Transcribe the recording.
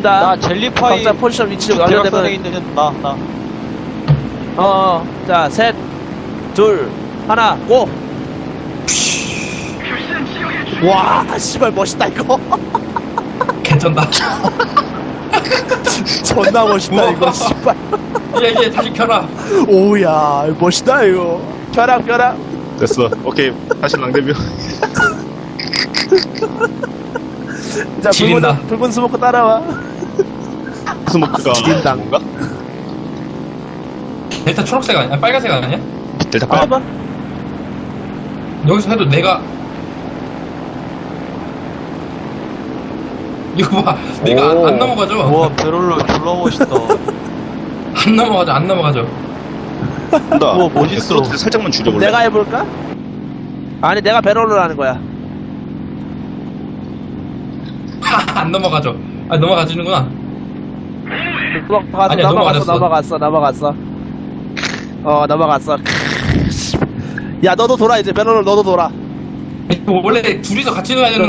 나 젤리파이 각자 포지션 위치를 대각선에 알려내면 있는 나, 나. 어, 어. 자, 셋, 둘, 하나, 고! 와, 씨발, 멋있다, 이거. 개쩐다. 존나 멋있다, 이거. 씨발. 이제 이제 다시 켜라. 오우야, 멋있다, 이거. 켜라, 켜라. 됐어. 오케이. 다시 랑데뷰. 자, 지린다. 붉은, 붉은 스모크 따라와. 스모크가 지린다. 뭔가? 델타 초록색 아니야? 빨간색 아니야? 델타 빨. 봐봐. 여기서 해도 내가 이거 봐. 내가 안, 안 넘어가죠? 우와, 베롤로 졸라 멋있다. 안 넘어가죠. 안 넘어가죠. 나. 우와, 멋있어. 스로틀 살짝만 줄여볼래? 내가 해볼까? 아니, 내가 하는 거야. 안 넘어가죠. 아 넘어가지는구나. 넘어갔어, 아니야, 넘어갔어, 넘어가졌어. 넘어갔어, 넘어갔어. 어, 넘어갔어. 야, 너도 돌아, 이제. 배럴을 너도 돌아. 원래 둘이서 같이 넣어야 되는